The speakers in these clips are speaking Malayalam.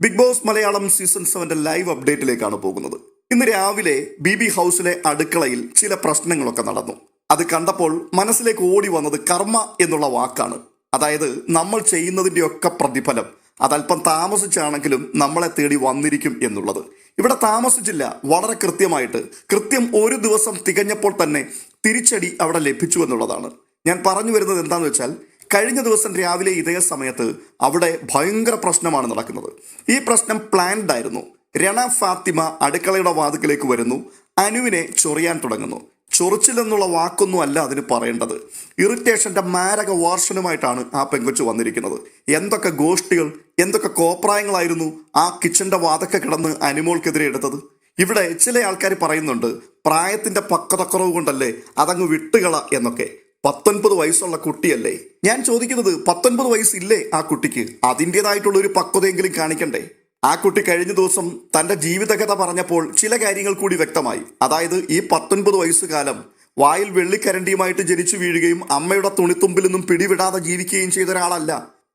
ബിഗ് ബോസ് മലയാളം സീസൺ സെവന്റെ ലൈവ് അപ്ഡേറ്റിലേക്കാണ് പോകുന്നത്. ഇന്ന് രാവിലെ ബി ബി ഹൗസിലെ അടുക്കളയിൽ ചില പ്രശ്നങ്ങളൊക്കെ നടന്നു. അത് കണ്ടപ്പോൾ മനസ്സിലേക്ക് ഓടി വന്നത് കർമ്മ എന്നുള്ള വാക്കാണ്. അതായത് നമ്മൾ ചെയ്യുന്നതിന്റെയൊക്കെ പ്രതിഫലം. അതല്പം താമസിച്ചാണെങ്കിലും നമ്മളെ തേടി വന്നിരിക്കും എന്നുള്ളത്. ഇവിടെ താമസിച്ചില്ല. വളരെ കൃത്യമായിട്ട്. കൃത്യം ഒരു ദിവസം തികഞ്ഞപ്പോൾ തന്നെ തിരിച്ചടി അവിടെ ലഭിച്ചു എന്നുള്ളതാണ്. ഞാൻ പറഞ്ഞു വരുന്നത് എന്താണെന്ന് വെച്ചാൽ കഴിഞ്ഞ ദിവസം രാവിലെ ഇതേ സമയത്ത് അവിടെ ഭയങ്കര പ്രശ്നമാണ് നടക്കുന്നത്. ഈ പ്രശ്നം പ്ലാൻഡ് ആയിരുന്നു. രണ ഫാത്തിമ അടുക്കളയുടെ വാതുക്കിലേക്ക് വരുന്നു. അനുവിനെ ചൊറിയാൻ തുടങ്ങുന്നു. ചൊറിച്ചില്ലെന്നുള്ള വാക്കൊന്നും അല്ല അതിന് പറയേണ്ടത്. ഇറിറ്റേഷന്റെ മാരക വാർഷനുമായിട്ടാണ് ആ പെങ്കൊച്ചു വന്നിരിക്കുന്നത്. എന്തൊക്കെ ഗോഷ്ടികൾ എന്തൊക്കെ കോപ്രായങ്ങളായിരുന്നു ആ കിച്ചന്റെ വാതൊക്കെ കിടന്ന് അനുമോൾക്കെതിരെ എടുത്തത്? ഇവിടെ ചില ആൾക്കാർ പറയുന്നുണ്ട് പ്രായത്തിന്റെ പക്വതക്കുറവ് കൊണ്ടല്ലേ അതങ്ങ് വിട്ടുകള എന്നൊക്കെ. പത്തൊൻപത് വയസ്സുള്ള കുട്ടിയല്ലേ? ഞാൻ ചോദിക്കുന്നത് പത്തൊൻപത് വയസ്സില്ലേ ആ കുട്ടിക്ക്? അതിന്റെതായിട്ടുള്ള ഒരു പക്വതയെങ്കിലും കാണിക്കണ്ടേ? ആ കുട്ടി കഴിഞ്ഞ ദിവസം തന്റെ ജീവിതകഥ പറഞ്ഞപ്പോൾ ചില കാര്യങ്ങൾ കൂടി വ്യക്തമായി. അതായത് ഈ പത്തൊൻപത് വയസ്സുകാലം വായിൽ വെള്ളിക്കരണ്ടിയുമായിട്ട് ജനിച്ചു വീഴുകയും അമ്മയുടെ തുണിത്തുമ്പിൽ നിന്നും പിടിവിടാതെ ജീവിക്കുകയും ചെയ്ത ഒരാളല്ല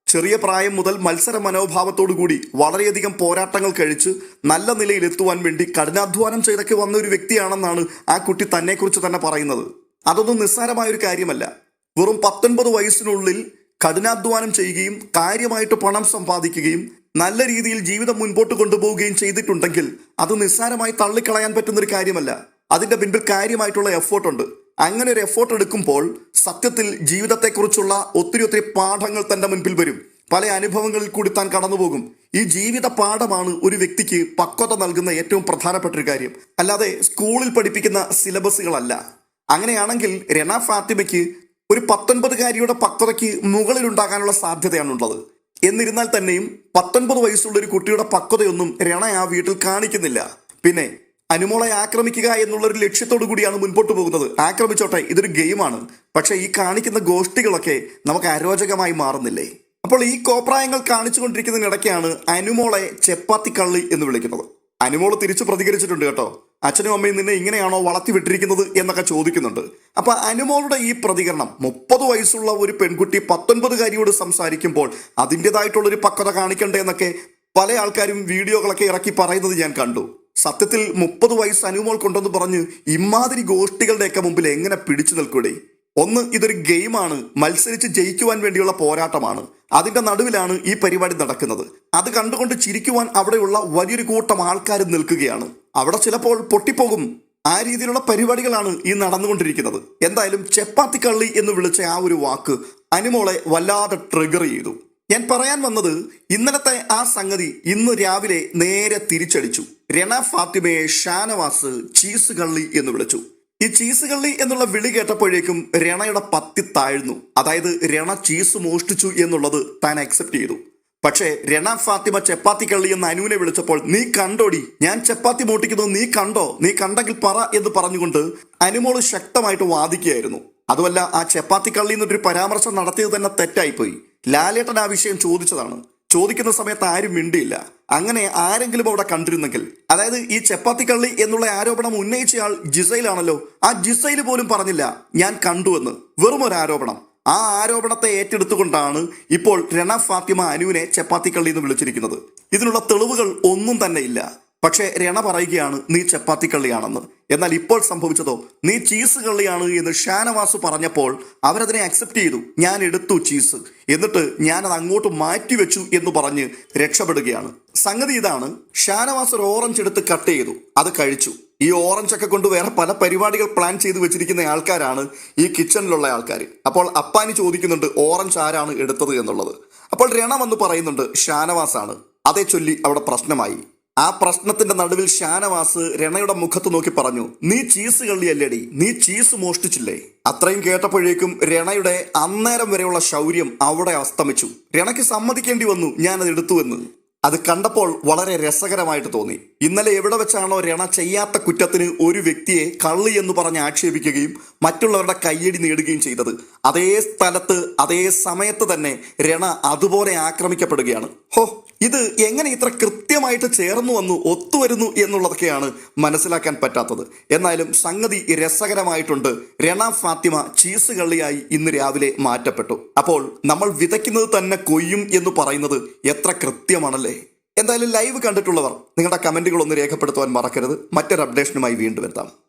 ചെറിയ പ്രായം മുതൽ മത്സര മനോഭാവത്തോടു കൂടി വളരെയധികം പോരാട്ടങ്ങൾ കഴിച്ച് നല്ല നിലയിൽ എത്തുവാൻ വേണ്ടി കഠിനാധ്വാനം ചെയ്തൊക്കെ വന്ന ഒരു വ്യക്തിയാണെന്നാണ് ആ കുട്ടി തന്നെക്കുറിച്ച് തന്നെ പറയുന്നത്. അതൊന്നും നിസ്സാരമായ ഒരു കാര്യമല്ല. വെറും പത്തൊൻപത് വയസ്സിനുള്ളിൽ കഠിനാധ്വാനം ചെയ്യുകയും കാര്യമായിട്ട് പണം സമ്പാദിക്കുകയും നല്ല രീതിയിൽ ജീവിതം മുൻപോട്ട് കൊണ്ടുപോവുകയും ചെയ്തിട്ടുണ്ടെങ്കിൽ അത് നിസ്സാരമായി തള്ളിക്കളയാൻ പറ്റുന്ന ഒരു കാര്യമല്ല. അതിന്റെ പിൻപിൽ കാര്യമായിട്ടുള്ള എഫേർട്ട് ഉണ്ട്. അങ്ങനെ ഒരു എഫേർട്ട് എടുക്കുമ്പോൾ സത്യത്തിൽ ജീവിതത്തെക്കുറിച്ചുള്ള ഒത്തിരി ഒത്തിരി പാഠങ്ങൾ തന്റെ മുൻപിൽ വരും. പല അനുഭവങ്ങളിൽ കൂടി താൻ കടന്നുപോകും. ഈ ജീവിത പാഠമാണ് ഒരു വ്യക്തിക്ക് പക്വത നൽകുന്ന ഏറ്റവും പ്രധാനപ്പെട്ട ഒരു കാര്യം. അല്ലാതെ സ്കൂളിൽ പഠിപ്പിക്കുന്ന സിലബസുകളല്ല അങ്ങനെയാണെങ്കിൽ രണ ഫാത്തിമയ്ക്ക് ഒരു പത്തൊൻപതുകാരിയുടെ പക്വതയ്ക്ക് മുകളിലുണ്ടാകാനുള്ള സാധ്യതയാണുള്ളത്. എന്നിരുന്നാൽ തന്നെയും പത്തൊൻപത് വയസ്സുള്ള ഒരു കുട്ടിയുടെ പക്വതയൊന്നും രണ ആ വീട്ടിൽ കാണിക്കുന്നില്ല. പിന്നെ അനുമോളെ ആക്രമിക്കുക എന്നുള്ള ഒരു ലക്ഷ്യത്തോടു കൂടിയാണ് മുൻപോട്ട് പോകുന്നത്. ആക്രമിച്ചോട്ടെ ഇതൊരു ഗെയിമാണ്. പക്ഷേ ഈ കാണിക്കുന്ന ഗോഷ്ടികളൊക്കെ നമുക്ക് അരോചകമായി മാറുന്നില്ലേ? അപ്പോൾ ഈ കോപ്രായങ്ങൾ കാണിച്ചുകൊണ്ടിരിക്കുന്നതിനിടയ്ക്കാണ് അനുമോളെ ചെപ്പാത്തി കള്ളി എന്ന് വിളിക്കുന്നത്. അനുമോൾ തിരിച്ചു പ്രതികരിച്ചിട്ടുണ്ട് കേട്ടോ. അച്ഛനും അമ്മയും നിന്നെ ഇങ്ങനെയാണോ വളർത്തി വിട്ടിരിക്കുന്നത് എന്നൊക്കെ ചോദിക്കുന്നുണ്ട്. അപ്പൊ അനുമോളുടെ ഈ പ്രതികരണം മുപ്പത് വയസ്സുള്ള ഒരു പെൺകുട്ടി പത്തൊൻപതുകാരിയോട് സംസാരിക്കുമ്പോൾ അതിന്റെതായിട്ടുള്ളൊരു പക്വത കാണിക്കണ്ടേ എന്നൊക്കെ പല ആൾക്കാരും വീഡിയോകളൊക്കെ ഇറക്കി പറയുന്നത് ഞാൻ കണ്ടു. സത്യത്തിൽ മുപ്പത് വയസ്സ് അനുമോൾ കൊണ്ടെന്ന് പറഞ്ഞ് ഇമാതിരി ഗോഷ്ടികളുടെയൊക്കെ മുമ്പിൽ എങ്ങനെ പിടിച്ചു നിൽക്കൂടെ? ഒന്ന് ഇതൊരു ഗെയിമാണ്. മത്സരിച്ച് ജയിക്കുവാൻ വേണ്ടിയുള്ള പോരാട്ടമാണ്. അതിന്റെ നടുവിലാണ് ഈ പരിപാടി നടക്കുന്നത്. അത് കണ്ടുകൊണ്ട് ചിരിക്കുവാൻ അവിടെയുള്ള വലിയൊരു കൂട്ടം ആൾക്കാർ നിൽക്കുകയാണ്. അവിടെ ചിലപ്പോൾ പൊട്ടിപ്പോകും. ആ രീതിയിലുള്ള പരിപാടികളാണ് ഈ നടന്നുകൊണ്ടിരിക്കുന്നത്. എന്തായാലും ചെപ്പാത്തിക്കള്ളി എന്ന് വിളിച്ച ആ ഒരു വാക്ക് അനുമോളെ വല്ലാതെ ട്രിഗർ ചെയ്തു. ഞാൻ പറയാൻ വന്നത് ഇന്നലത്തെ ആ സംഗതി ഇന്ന് രാവിലെ നേരെ തിരിച്ചടിച്ചു. രണ ഫാത്തിമയെ ഷാനവാസ് ചീസ് കള്ളി എന്ന് വിളിച്ചു. ഈ ചീസ് കള്ളി എന്നുള്ള വിളി കേട്ടപ്പോഴേക്കും രണയുടെ പത്തി താഴ്ന്നു. അതായത് രണ ചീസ് മോഷ്ടിച്ചു എന്നുള്ളത് താൻ അക്സെപ്റ്റ് ചെയ്തു. പക്ഷേ രണ ഫാത്തിമ ചപ്പാത്തി കള്ളി എന്ന് അനുവിനെ വിളിച്ചപ്പോൾ നീ കണ്ടോടി? ഞാൻ ചപ്പാത്തി മൂട്ടിക്കുന്നു നീ കണ്ടോ? നീ കണ്ടെങ്കിൽ പറ എന്ന് പറഞ്ഞുകൊണ്ട് അനുമോൾ ശക്തമായിട്ട് വാദിക്കുകയായിരുന്നു. അതുമല്ല ആ ചപ്പാത്തി കള്ളി എന്നൊരു പരാമർശം നടത്തിയത് തന്നെ തെറ്റായിപ്പോയി. ലാലേട്ടൻ ആ വിഷയം ചോദിച്ചതാണ്. ചോദിക്കുന്ന സമയത്ത് ആരും മിണ്ടിയില്ല. അങ്ങനെ ആരെങ്കിലും അവിടെ കണ്ടിരുന്നെങ്കിൽ അതായത് ഈ ചപ്പാത്തി കള്ളി എന്നുള്ള ആരോപണം ഉന്നയിച്ചയാൾ ജിസയിലാണല്ലോ ആ ജിസയിൽ പോലും പറഞ്ഞില്ല ഞാൻ കണ്ടുവെന്ന് വെറും ഒരു ആരോപണം. ആ ആരോപണത്തെ ഏറ്റെടുത്തുകൊണ്ടാണ് ഇപ്പോൾ രണ ഫാത്തിമ അനുവിനെ ചപ്പാത്തിക്കള്ളി എന്ന് വിളിച്ചിരിക്കുന്നത്. ഇതിനുള്ള തെളിവുകൾ ഒന്നും തന്നെ ഇല്ല. പക്ഷേ രണ പറയുകയാണ് നീ ചപ്പാത്തി കള്ളിയാണെന്ന്. എന്നാൽ ഇപ്പോൾ സംഭവിച്ചതോ നീ ചീസ് കള്ളിയാണ് എന്ന് ഷാനവാസ് പറഞ്ഞപ്പോൾ അവരതിനെ അക്സെപ്റ്റ് ചെയ്തു. ഞാൻ എടുത്തു ചീസ്. എന്നിട്ട് ഞാൻ അത് അങ്ങോട്ട് മാറ്റിവെച്ചു എന്ന് പറഞ്ഞ് രക്ഷപ്പെടുകയാണ്. സംഗതി ഇതാണ് ഷാനവാസ് ഒരു ഓറഞ്ച് എടുത്ത് കട്ട് ചെയ്തു. അത് കഴിച്ചു. ഈ ഓറഞ്ച് ഒക്കെ കൊണ്ട് വേറെ പല പരിപാടികൾ പ്ലാൻ ചെയ്ത് വെച്ചിരിക്കുന്ന ആൾക്കാരാണ് ഈ കിച്ചണിലുള്ള ആൾക്കാർ അപ്പോൾ അപ്പാനി ചോദിക്കുന്നുണ്ട് ഓറഞ്ച് ആരാണ് എടുത്തത് എന്നുള്ളത്? അപ്പോൾ രണ വന്ന് പറയുന്നുണ്ട് ഷാനവാസാണ്. അതേ ചൊല്ലി അവിടെ പ്രശ്നമായി. ആ പ്രശ്നത്തിന്റെ നടുവിൽ ഷാനവാസ് രണയുടെ മുഖത്ത് നോക്കി പറഞ്ഞു നീ ചീസ് കള്ളിയല്ലേടി നീ ചീസ് മോഷ്ടിച്ചില്ലേ? അത്രയും കേട്ടപ്പോഴേക്കും രണയുടെ അന്നേരം വരെയുള്ള ശൗര്യം അവിടെ അസ്തമിച്ചു. രണയ്ക്ക് സമ്മതിക്കേണ്ടി വന്നു ഞാനത് എടുത്തുവെന്ന് അത് കണ്ടപ്പോൾ വളരെ രസകരമായിട്ട് തോന്നി. ഇന്നലെ എവിടെ വെച്ചാണോ രണ ചെയ്യാത്ത കുറ്റത്തിന് ഒരു വ്യക്തിയെ കള്ളി എന്ന് പറഞ്ഞ് ആക്ഷേപിക്കുകയും മറ്റുള്ളവരുടെ കയ്യടി നേടുകയും ചെയ്തത്. അതേ സ്ഥലത്ത് അതേ സമയത്ത് തന്നെ രണ അതുപോലെ ആക്രമിക്കപ്പെടുകയാണ്. ഹോ ഇത് എങ്ങനെ ഇത്ര കൃത്യമായിട്ട് ചേർന്നു വന്നു ഒത്തുവരുന്നു എന്നുള്ളതൊക്കെയാണ് മനസ്സിലാക്കാൻ പറ്റാത്തത്. എന്നാലും സംഗതി രസകരമായിട്ടുണ്ട്. രണ ഫാത്തിമ ചീസ് കള്ളിയായി ഇന്ന് രാവിലെ മാറ്റപ്പെട്ടു. അപ്പോൾ നമ്മൾ വിതയ്ക്കുന്നത് തന്നെ കൊയ്യും എന്ന് പറയുന്നത് എത്ര കൃത്യമാണല്ലേ? എന്തായാലും ലൈവ് കണ്ടിട്ടുള്ളവർ നിങ്ങളുടെ കമന്റുകളൊന്ന് രേഖപ്പെടുത്തുവാൻ മറക്കരുത്. മറ്റൊരു അപ്ഡേഷനുമായി വീണ്ടും എത്താം.